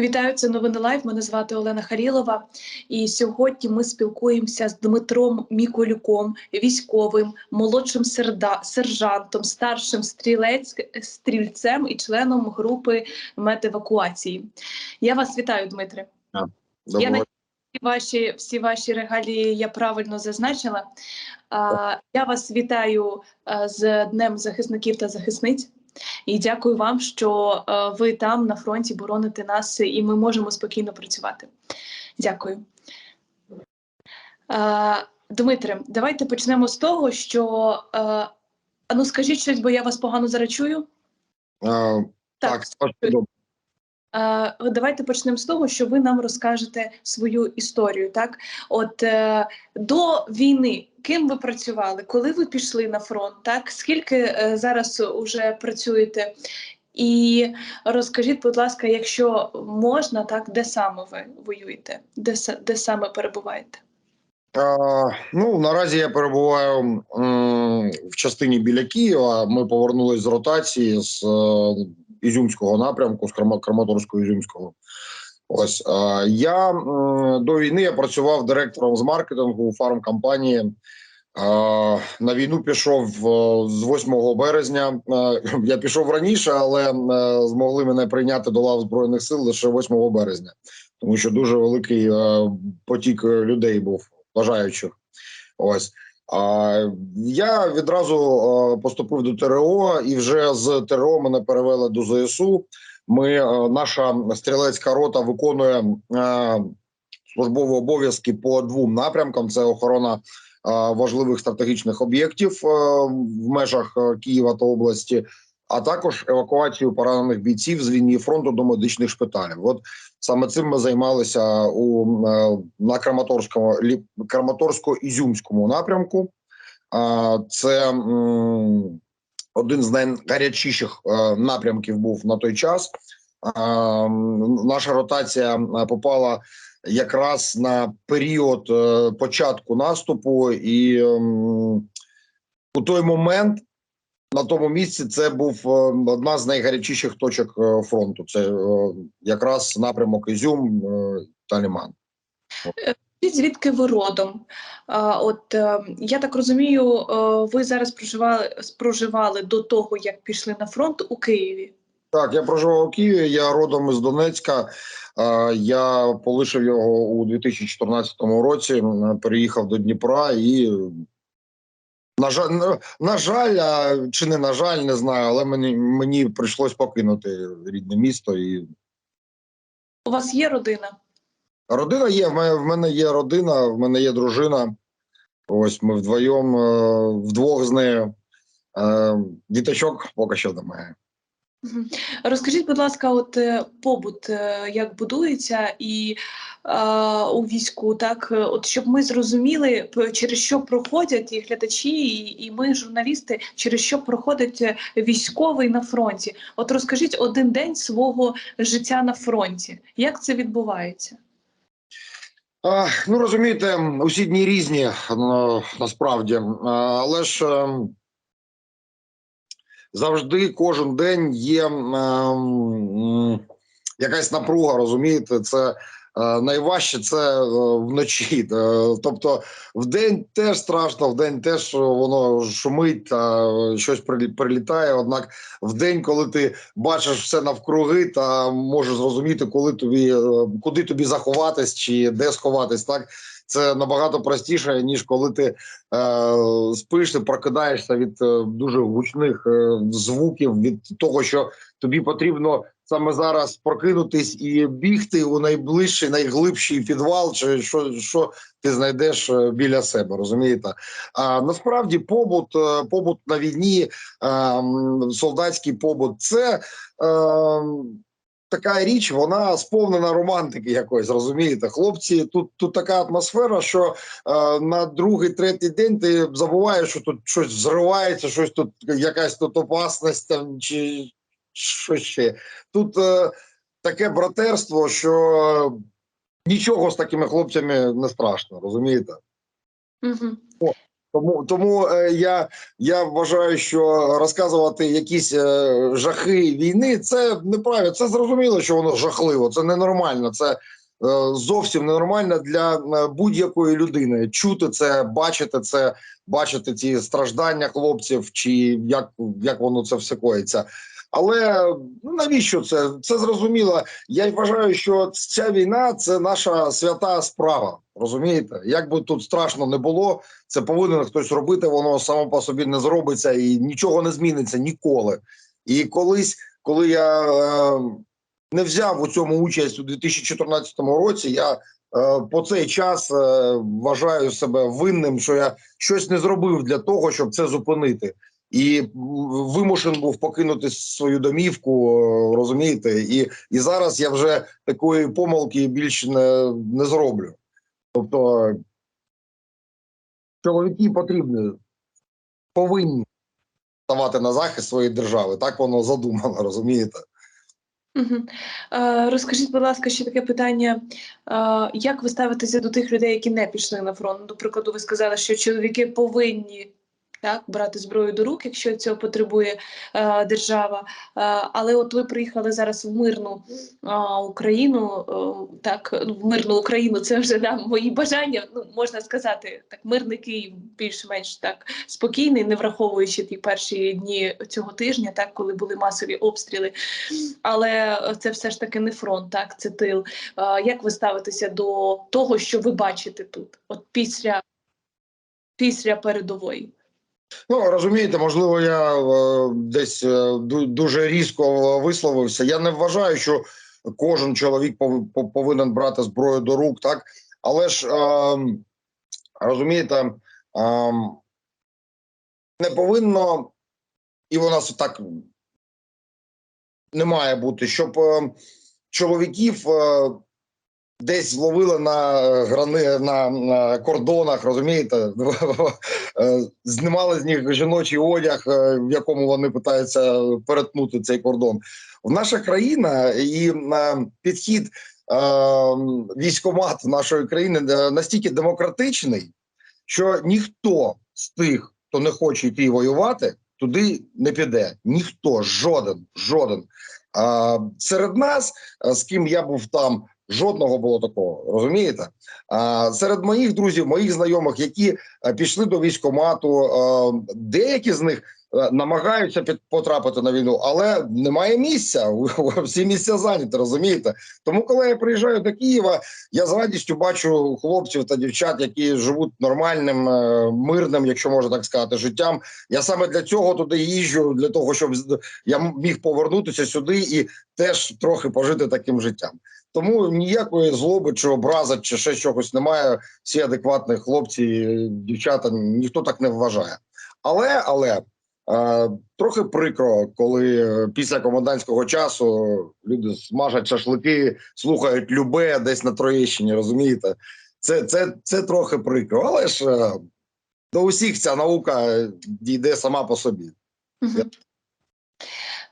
Вітаю, це новини Лайв. Мене звати Олена Харілова. І сьогодні ми спілкуємося з Дмитром Міколюком, військовим, молодшим серда, сержантом, старшим стрілець, стрільцем і членом групи медевакуації. Я вас вітаю, Дмитре. Я на ваші всі ваші регалії я правильно зазначила. А, я вас вітаю з Днем захисників та захисниць. І дякую вам, що е, ви там на фронті бороните нас, і ми можемо спокійно працювати. Дякую. Е, Дмитре, давайте почнемо з того, що е, ну скажіть щось, бо я вас погано зараз чую. А, так, так, Давайте почнемо з того, що ви нам розкажете свою історію. Так, от е, до війни, ким ви працювали, коли ви пішли на фронт? Так, скільки е, зараз уже працюєте? І розкажіть, будь ласка, якщо можна, так де саме ви воюєте? Де, де саме перебуваєте? А, ну наразі я перебуваю м, в частині біля Києва. Ми повернулись з ротації з е, Ізюмського напрямку, з Крама- Краматорського Ізюмського. Ось я до війни я працював директором з маркетингу у фармкомпанії. На війну пішов е, з 8 березня. Е, Я пішов раніше, але е, змогли мене прийняти до лав збройних сил лише 8 березня, тому що дуже великий потік людей був бажаючих. Ось. Я відразу поступив до ТРО, і вже з ТРО мене перевели до ЗСУ. Ми наша стрілецька рота виконує службові обов'язки по двом напрямкам: це охорона важливих стратегічних об'єктів в межах Києва та області, а також евакуацію поранених бійців з лінії фронту до медичних шпиталів. От Саме цим ми займалися у е, на Краматорському Краматорсько-Ізюмському напрямку. Це один з найгарячіших е, напрямків був на той час. Наша ротація е, попала якраз на період початку наступу, і у той момент на тому місці це був е, одна з найгарячіших точок е, фронту. Це е, якраз напрямок Ізюм та Ліман. Звідки ви родом? От я так розумію, ви зараз проживали проживали до того, як пішли на фронт у Києві. Так, я проживав у Києві. Я родом із Донецька. Я полишив його у 2014 році. Переїхав до Дніпра і. На жаль, на- жаль, а чи не на жаль, не знаю, але мені мені прийшлось покинути рідне місто. І У вас є родина? родина є. В мене в мене є родина, в мене є дружина. Ось ми вдвоєм, е, вдвох з нею. Е, Діточок поки що немає. Розкажіть, будь ласка, от е, побут е, як будується і е, у війську, так от щоб ми зрозуміли, через що проходять і глядачі, і, і ми, журналісти, через що проходить е, військовий на фронті. От розкажіть один день свого життя на фронті. Як це відбувається? А, ну розумієте, усі дні різні насправді, але ж ем, завжди кожен день є ем, якась напруга, розумієте, це. е, Найважче це е, вночі. Е, Тобто, в день теж страшно, в день теж воно шумить та е, щось прилі- прилітає. Однак, в день, коли ти бачиш все навкруги, та можеш зрозуміти, коли тобі е, куди тобі заховатись чи де сховатись, так це набагато простіше, ніж коли ти е, спиш, ти прокидаєшся від е, дуже гучних е, звуків, від того, що тобі потрібно саме зараз прокинутись і бігти у найближчий, найглибший підвал, чи що, що ти знайдеш е, біля себе, розумієте? А насправді побут, е, побут на війні, е, солдатський побут, це. Е, Така річ, вона сповнена романтики якоїсь, розумієте? Хлопці, тут тут така атмосфера, що е, на другий, третій день ти забуваєш, що тут щось взривається, щось тут якась тут опасність там чи що ще. Тут е, таке братерство, що нічого з такими хлопцями не страшно, розумієте? Угу. Тому тому е, я, я вважаю, що розказувати якісь е, жахи війни це неправильно. Це зрозуміло, що воно жахливо. Це ненормально. Це е, зовсім ненормально для е, будь-якої людини. Чути це, бачити це, бачити ці страждання хлопців, чи як, як воно це все коїться. Але ну, навіщо це? Це зрозуміло. Я вважаю, що ця війна це наша свята справа. Розумієте? Як би тут страшно не було, це повинен хтось робити. Воно само по собі не зробиться і нічого не зміниться ніколи. І колись, коли я е, не взяв у цьому участь у 2014 році, я е, по цей час е, вважаю себе винним, що я щось не зробив для того, щоб це зупинити. І вимушен був покинути свою домівку, розумієте, і, і зараз я вже такої помилки більше не, не зроблю. Тобто чоловіки потрібні, повинні ставати на захист своєї держави. Так воно задумано, розумієте? Угу. Розкажіть, будь ласка, ще таке питання: е, як ви ставитеся до тих людей, які не пішли на фронт? До прикладу, ви сказали, що чоловіки повинні так брати зброю до рук, якщо цього потребує е, держава. Е, але от ви приїхали зараз в мирну е, Україну, е, так в мирну Україну, це вже да, мої бажання. Ну можна сказати, так мирний Київ більш-менш так спокійний, не враховуючи ті перші дні цього тижня, так коли були масові обстріли. Але це все ж таки не фронт, так це тил. Е, Як ви ставитеся до того, що ви бачите тут, от після, після передової? Ну розумієте, можливо, я е, десь е, дуже різко висловився. Я не вважаю, що кожен чоловік пов- пов- повинен брати зброю до рук, так але ж е, розумієте, е, не повинно, і у нас так не має бути, щоб е, чоловіків е, десь зловили на е, грани на, на кордонах, розумієте, Е, знімали з них жіночий одяг, е, в якому вони питаються перетнути цей кордон. В наша країна і е, підхід військомат нашої країни настільки демократичний, що ніхто з тих, хто не хоче йти воювати, туди не піде. Ніхто, жоден, жоден. Серед нас, з ким я був там, жодного було такого. Розумієте? А, серед моїх друзів, моїх знайомих, які е, пішли до військкомату, е, деякі з них намагаються під, потрапити на війну, але немає місця. Всі місця зайняті, розумієте? Тому, коли я приїжджаю до Києва, я з радістю бачу хлопців та дівчат, які живуть нормальним, е, мирним, якщо можна так сказати, життям. Я саме для цього туди їжджу, для того, щоб я міг повернутися сюди і теж трохи пожити таким життям. Тому ніякої злоби чи образи, чи ще чогось немає. Всі адекватні хлопці, е, дівчата, ніхто так не вважає. Але але е, трохи прикро, коли е, після комендантського часу люди смажать шашлики, слухають любе десь на Троєщині, розумієте? Це, це, це трохи прикро, але ж е, до усіх ця наука дійде сама по собі.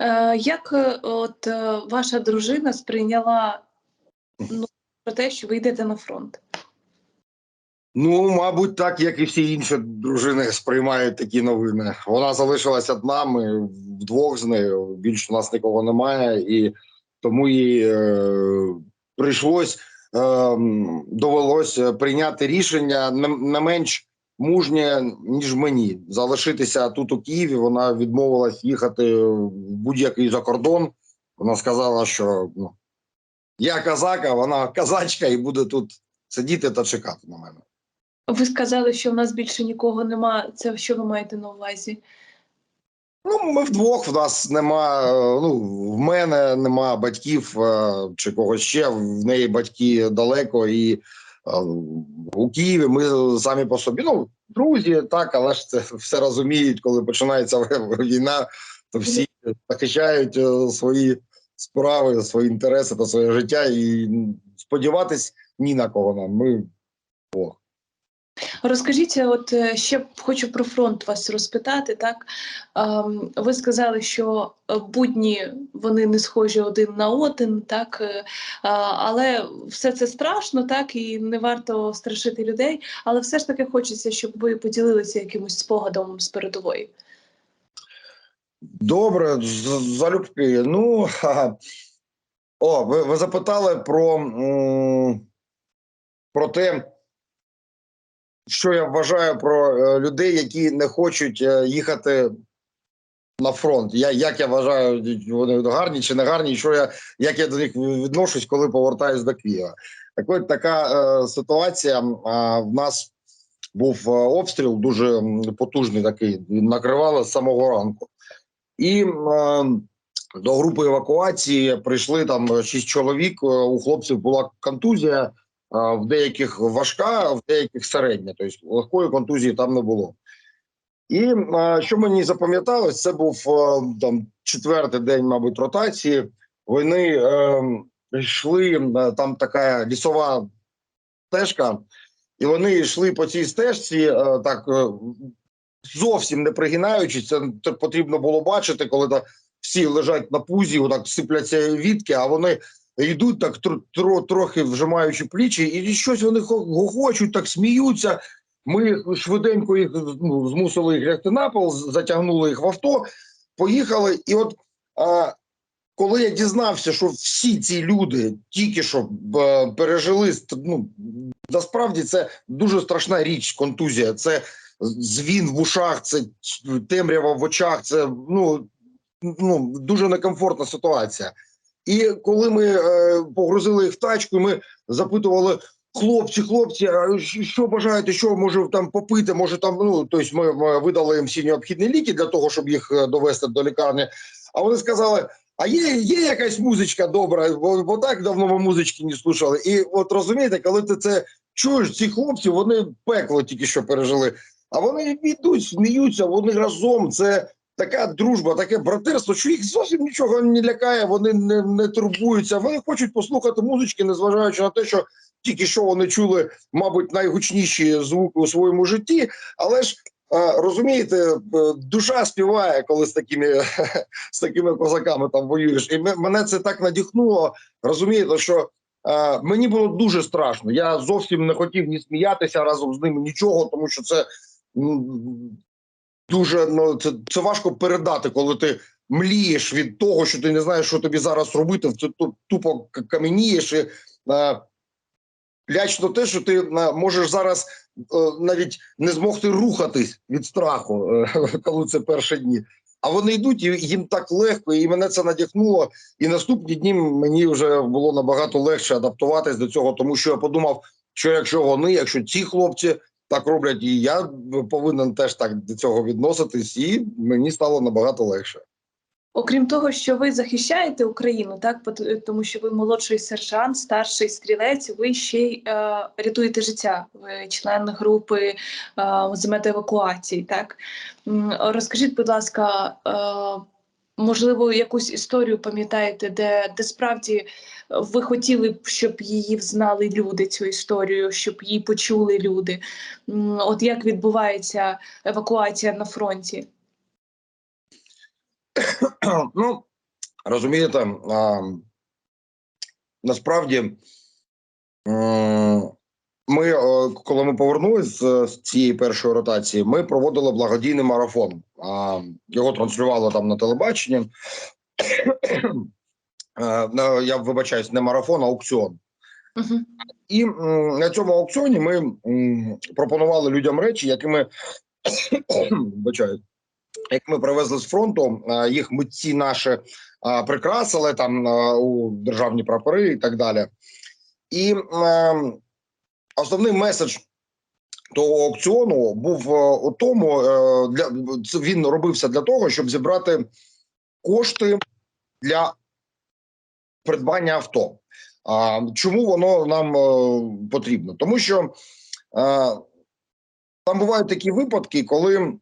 Е, Як е, от е, ваша дружина сприйняла ну, про те, що ви йдете на фронт? Ну, мабуть, так як і всі інші дружини сприймають такі новини. Вона залишилась одна, ми вдвох з нею. Більше у нас нікого немає, і тому їй е, прийшлось е, довелось прийняти рішення не, не менш мужнє, ніж мені. Залишитися тут у Києві. Вона відмовилась їхати в будь-який закордон. Вона сказала, що ну, я казак, а вона казачка, і буде тут сидіти та чекати на мене. Ви сказали, що в нас більше нікого нема. Це що ви маєте на увазі? Ну, ми вдвох. В нас нема. Ну, в мене нема батьків е, чи когось ще. В неї батьки далеко, і е, у Києві ми самі по собі. Ну, друзі, так, але ж це все розуміють, коли починається війна, то всі захищають е, свої справи, свої інтереси та своє життя. І сподіватись ні на кого нам. Ми вдвох. Розкажіть, от е, ще хочу про фронт вас розпитати. Так ви сказали, що е, будні вони не схожі один на один, так е, але все це страшно, так і не варто страшити людей. Але все ж таки хочеться, щоб ви поділилися якимось спогадом з передової. Добре, залюбки. Ну о, ви, ви запитали про, про те, що я вважаю про е, людей, які не хочуть е, їхати на фронт. Я, як я вважаю, вони гарні чи не гарні, що я, як я до них відношусь, коли повертаюсь до Києва. Так от така е, ситуація. А, в нас був е, обстріл дуже потужний такий, накривало з самого ранку. І е, до групи евакуації прийшли там шість чоловік. е, У хлопців була контузія, е, в деяких важка, в деяких середня. Тобто легкої контузії там не було. І що мені запам'яталось, це був там четвертий день, мабуть, ротації. Вони е, йшли е, там така лісова стежка, і вони йшли по цій стежці е, так е, зовсім не пригинаючись. Це потрібно було бачити, коли всі лежать на пузі, отак сипляться вітки, а вони йдуть так тро, тро, трохи вжимаючи плічі, і щось вони хо- гогочуть, так сміються. Ми швиденько їх ну, змусили їх лягти на пол, затягнули їх в авто, поїхали. І от а, коли я дізнався, що всі ці люди тільки що е, пережили ну, насправді це дуже страшна річ, контузія. Це звін в ушах, це темрява в очах, це ну, ну дуже некомфортна ситуація. І коли ми е, погрузили їх в тачку, ми запитували. Хлопці, хлопці, а що бажаєте, що може там попити? Може там ну тобто ми, видали їм всі необхідні ліки для того, щоб їх е, довести до лікарні. А вони сказали: а є, є якась музичка добра, бо, бо так давно ми музички не слухали. І от розумієте, коли ти це чуєш, ці хлопці вони пекло тільки що пережили. А вони йдуть, сміються, вони разом. Це така дружба, таке братерство, що їх зовсім нічого не лякає, вони не, не турбуються. Вони хочуть послухати музички, незважаючи на те, що тільки що вони чули, мабуть, найгучніші звуки у своєму житті. Але ж е, розумієте, е, душа співає, коли з такими, з такими козаками там воюєш. І мене це так надихнуло. Розумієте, що е, мені було дуже страшно. Я зовсім не хотів ні сміятися разом з ними, нічого, тому що це дуже ну це, це важко передати, коли ти млієш від того, що ти не знаєш, що тобі зараз робити. Це тупо каменієш і е, лячно те, що ти е, можеш зараз е, навіть не змогти рухатись від страху, е, коли це перші дні. А вони йдуть, і їм так легко, і мене це надихнуло. І наступні дні мені вже було набагато легше адаптуватись до цього, тому що я подумав, що якщо вони, якщо ці хлопці так роблять, і я повинен теж так до цього відноситись, і мені стало набагато легше. Окрім того, що ви захищаєте Україну, так тому що ви молодший сержант, старший стрілець, ви ще й е, рятуєте життя. Ви член групи е, з метаевакуації. Так розкажіть, будь ласка, е, можливо, якусь історію пам'ятаєте, де, де справді ви хотіли б, щоб її взнали люди, цю історію, щоб її почули люди. От як відбувається евакуація на фронті? ну, розумієте, а, насправді, м, ми, е, коли ми повернулися з, цієї першої ротації, ми проводили благодійний марафон. Його транслювали там на телебаченні. Е, Я вибачаюсь, не марафон, а аукціон. Угу. І на цьому аукціоні ми пропонували людям речі, які ми вибачаю, як ми привезли з фронту, їх митці наші прикрасили там у державні прапори і так далі. І основний меседж того аукціону був е, у тому, е, для він робився для того, щоб зібрати кошти для придбання авто. А чому воно нам е, потрібно? Тому що там бувають такі випадки, коли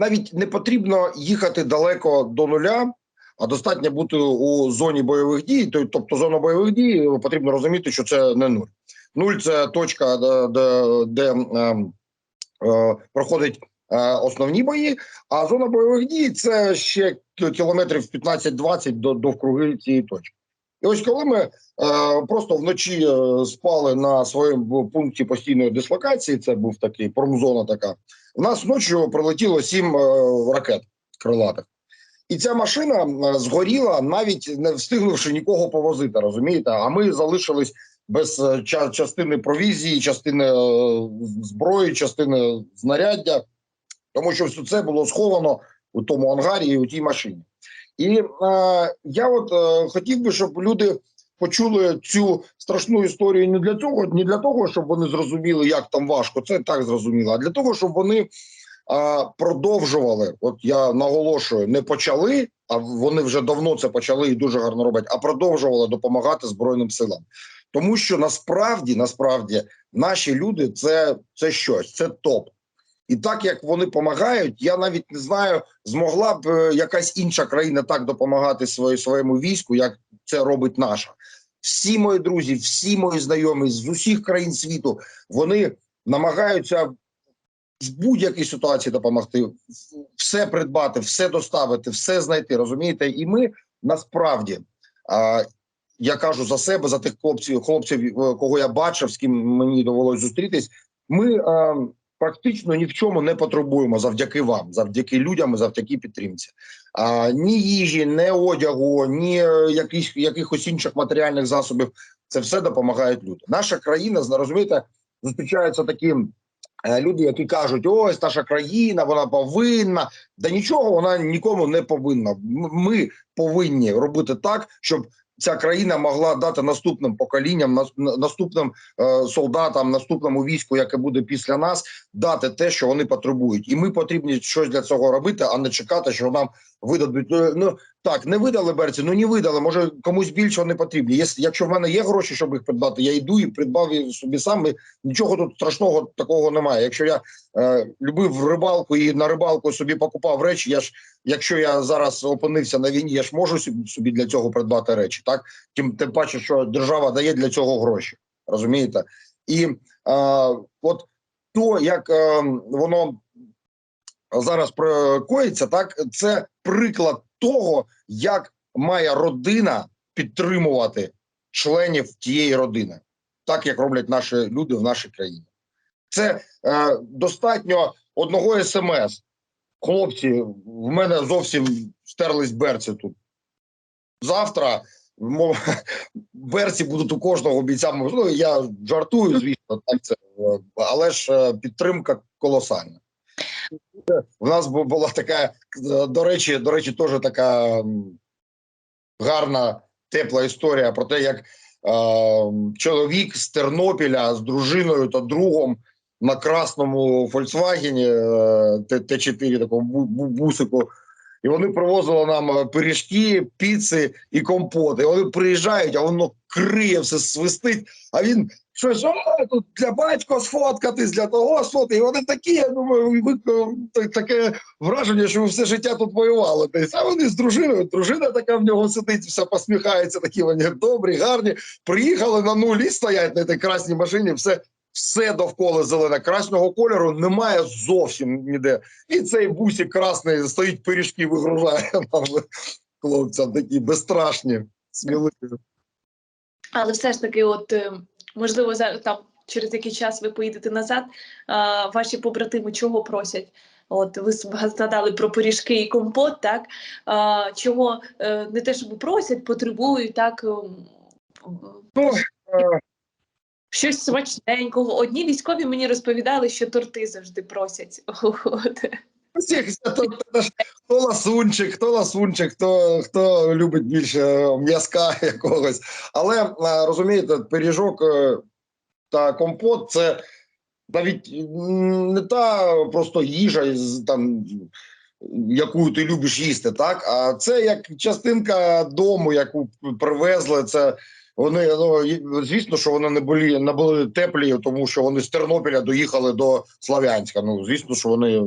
навіть не потрібно їхати далеко до нуля, а достатньо бути у зоні бойових дій. То- Тобто, зона бойових дій потрібно розуміти, що це не нуль. Нуль це точка, де, де, де е, проходить е, основні бої. А зона бойових дій це ще кілометрів 15-20 до довкруги цієї точки. І ось коли ми е, просто вночі е, спали на своєму пункті постійної дислокації, це був такий промзона така. У нас ночі прилетіло сім ракет крилатих. І ця машина згоріла, навіть не встигнувши нікого повозити, розумієте? А ми залишились без е, частини провізії, частини е, зброї, частини знаряддя, тому що все це було сховано у тому ангарі і у тій машині. І е, я от е, хотів би, щоб люди почули цю страшну історію не для цього, не для того, щоб вони зрозуміли, як там важко, це так зрозуміло, а для того, щоб вони а, продовжували. От я наголошую, не почали, а вони вже давно це почали і дуже гарно роблять, а продовжували допомагати Збройним силам. Тому що насправді, насправді, наші люди це, це щось, це топ. І так як вони допомагають, я навіть не знаю, змогла б е, якась інша країна так допомагати своє, своєму війську, як це робить наша. Всі мої друзі, всі мої знайомі з усіх країн світу, вони намагаються в будь-якій ситуації допомогти, все придбати, все доставити, все знайти. Розумієте? І ми насправді, а, я кажу за себе, за тих хлопців, хлопців, е, кого я бачив, з ким мені довелося зустрітись. Ми а, практично ні в чому не потребуємо завдяки вам, завдяки людям, завдяки підтримці. А, ні їжі, ні одягу, ні е, яких, якихось інших матеріальних засобів. Це все допомагають люди. Наша країна, розумієте, зустрічаються такі е, люди, які кажуть: ось наша країна, вона повинна. Да нічого вона нікому не повинна. Ми повинні робити так, щоб ця країна могла дати наступним поколінням, на- наступним е, солдатам, наступному війську, яке буде після нас, дати те, що вони потребують. І ми потрібні щось для цього робити, а не чекати, що нам видадуть. Е, Ну так, не видали берці, ну не видали. Може комусь більше не потрібні. Єс- Якщо в мене є гроші, щоб їх придбати, я йду і придбав собі сам. Нічого тут страшного такого немає. Якщо я е, любив рибалку і на рибалку собі покупав речі, я ж якщо я зараз опинився на війні, я ж можу собі для цього придбати речі. Так тим тим паче, що держава дає для цього гроші. Розумієте? І е, от то, як е, воно зараз коїться, так це приклад того, як має родина підтримувати членів тієї родини, так як роблять наші люди в нашій країні. Це е, достатньо одного смс. Хлопці, в мене зовсім стерлись берці тут. Завтра мов, берці будуть у кожного бійця. Ну, я жартую, звісно, так це, е, але ж е, підтримка колосальна. У нас була така, е, до речі, до речі, теж така гарна, тепла історія про те, як е, чоловік з Тернопіля з дружиною та другом на красному Фольксвагені е, Т- Т4, такому бу- бу- бусику. І вони привозили нам е, пиріжки, піци і компоти. І вони приїжджають, а воно криє, все свистить. А він щось «О, тут для батька сфоткатись, для того сфоткати. І вони такі, я думаю, так- таке враження, що ви все життя тут воювали. А вони з дружиною, дружина така в нього сидить, все посміхається, такі вони добрі, гарні. Приїхали на нулі, стоять на тій красній машині, все. Все довкола зелене, красного кольору немає зовсім ніде. І цей бусик красний стоїть пиріжки, вигружає нам хлопцям такі безстрашні, сміливі. Але все ж таки, от е, можливо, за там через який час ви поїдете назад. А, ваші побратими чого просять? От ви згадали про пиріжки і компот, так а, чого е, не те, щоб просять, потребують так. ем, Ну, е, Щось смачненького. Одні військові мені розповідали, що торти завжди просять. От. Всіх то, ж хто ласунчик, хто ласунчик, хто, хто любить більше м'язка якогось. Але е, розумієте, пиріжок е, та компот це навіть не та просто їжа, там, яку ти любиш їсти, так? А це як частинка дому, яку привезли. Це вони ну звісно, що вони не були не були теплі, тому що вони з Тернопіля доїхали до Слов'янська. Ну звісно, що вони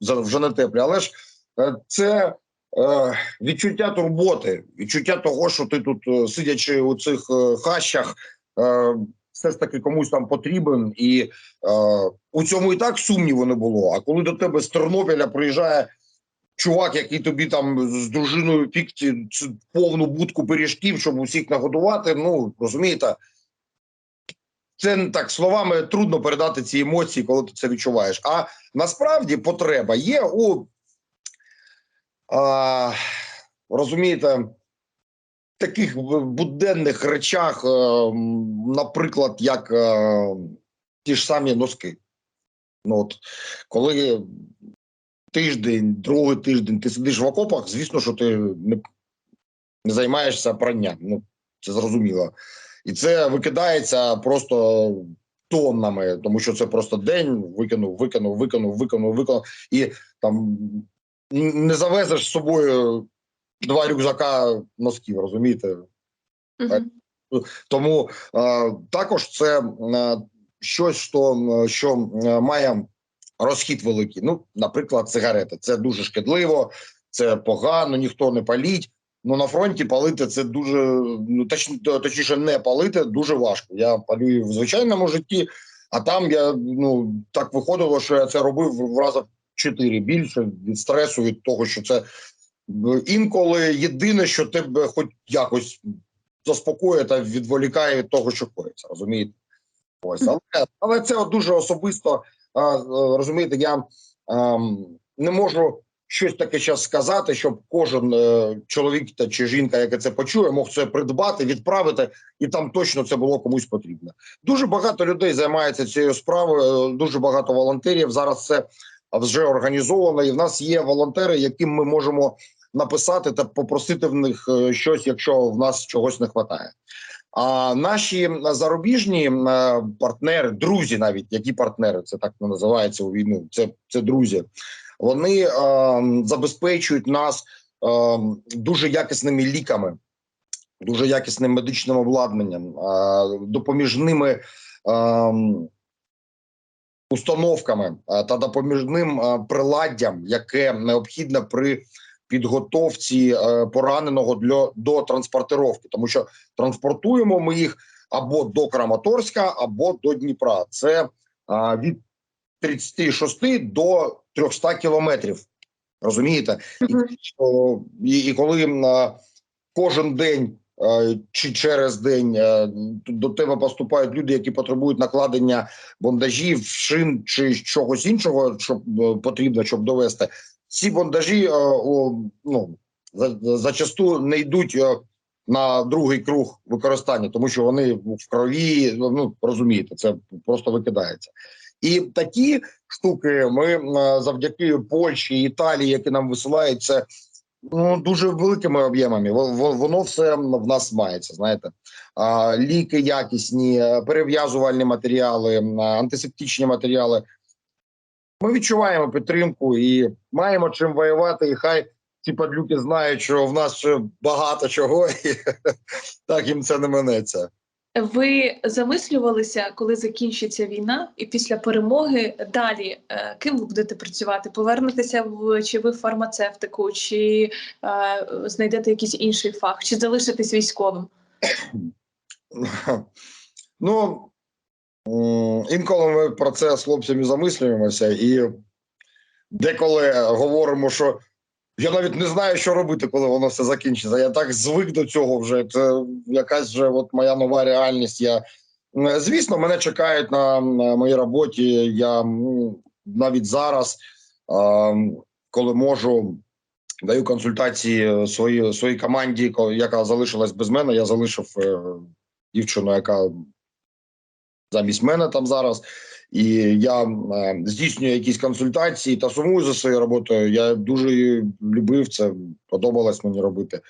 вже не теплі, але ж е, це е, відчуття турботи, відчуття того, що ти тут, е, сидячи у цих е, хащах, е, все ж таки комусь там потрібен, і е, у цьому і так сумніву не було. А коли до тебе з Тернопіля приїжджає чувак, який тобі там з дружиною цю повну будку пиріжків, щоб усіх нагодувати, ну розумієте, це так словами трудно передати ці емоції, коли ти це відчуваєш. А насправді потреба є у а, розумієте, таких буденних речах, е, наприклад, як е, ті ж самі носки. Ну, от, коли тиждень, другий тиждень ти сидиш в окопах, звісно, що ти не, не займаєшся пранням. Ну, це зрозуміло. І це викидається просто тоннами, тому що це просто день викинув, викинув, викинув, викинув, викинув. І там не завезеш з собою два рюкзака носків, розумієте? Мгм. Тому е, також це е, щось, що, що має розхід великий. Ну, наприклад, сигарети. Це дуже шкідливо, це погано, ніхто не паліть. Ну на фронті палити це дуже ну точ, точніше, не палити дуже важко. Я палюю в звичайному житті, а там я ну так виходило, що я це робив в раза в чотири більше від стресу, від того, що це інколи єдине, що тебе хоч якось заспокоює та відволікає від того, що коїться, розумієте? Ось, але, але це дуже особисто. Е, Розумієте, я ем, не можу щось таке зараз сказати, щоб кожен е, чоловік та чи жінка, яка це почує, мог це придбати, відправити, і там точно це було комусь потрібно. Дуже багато людей займається цією справою. е, Дуже багато волонтерів. Зараз це вже організовано, і в нас є волонтери, яким ми можемо написати та попросити в них щось, якщо в нас чогось не вистачає. А наші зарубіжні е, партнери, друзі, навіть які партнери, це так не називається у війну. Це, це друзі. Вони е, забезпечують нас е, дуже якісними ліками, дуже якісним медичним обладнанням, е, допоміжними е, установками е, та допоміжним е, приладдям, яке необхідне при підготовці е, пораненого для до транспортировки, тому що транспортуємо ми їх або до Краматорська, або до Дніпра. Це е, від 36 до 300 кілометрів. Розумієте? І, Мгм. і, і коли кожен день е, чи через день до тебе поступають люди, які потребують накладення бондажів, шин чи чогось іншого, щоб е, потрібно, щоб довести. Ці бондажі е, ну, зачасту не йдуть е, на другий круг використання, тому що вони в крові, ну розумієте, це просто викидається. І такі штуки ми е, завдяки Польщі, Італії, які нам висилають, це ну дуже великими об'ємами. Во- во- Воно все в нас мається. Знаєте, ліки якісні, перев'язувальні матеріали, антисептичні матеріали. Ми відчуваємо підтримку і маємо чим воювати. І хай ці падлюки знають, що в нас ще багато чого, і так їм це не минеться. Ви замислювалися, коли закінчиться війна, і після перемоги далі е, ким ви будете працювати? Повернетеся в чи ви в фармацевтику, чи е, знайдете якийсь інший фах, чи залишитесь військовим? Ну інколи ми про це з хлопцями замислюємося, і деколи говоримо, що я навіть не знаю, що робити, коли воно все закінчиться. Я так звик до цього вже. Це якась вже от моя нова реальність. Я звісно, мене чекають на, на моїй роботі. Я навіть зараз, коли можу, даю консультації своїй своїй команді, ко- яка залишилась без мене. Я залишив е, дівчину, яка замість мене там зараз. І я е, здійснюю якісь консультації та сумую за своєю роботою. Я дуже любив це, подобалось мені робити.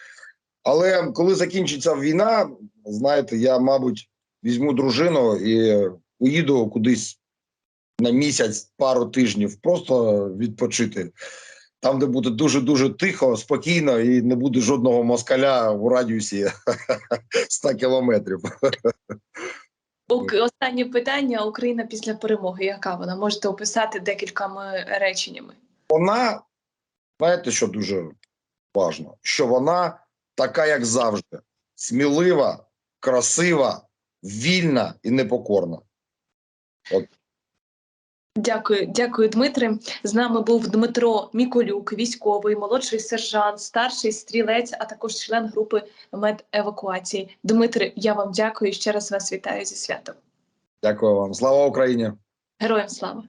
Але коли закінчиться війна, знаєте, я, мабуть, візьму дружину і уїду кудись на місяць, пару тижнів, просто відпочити. Там, де буде дуже дуже тихо, спокійно, і не буде жодного москаля у радіусі 100 кілометрів. Останнє питання: Україна після перемоги. Яка вона можете описати декількома реченнями? Вона, знаєте, що дуже важливо? Що вона така, як завжди, смілива, красива, вільна і непокорна. Дякую, дякую, Дмитре. З нами був Дмитро Міколюк, військовий, молодший сержант, старший стрілець, а також член групи медевакуації. Дмитре, я вам дякую і ще раз вас вітаю зі святом. Дякую вам. Слава Україні! Героям слава!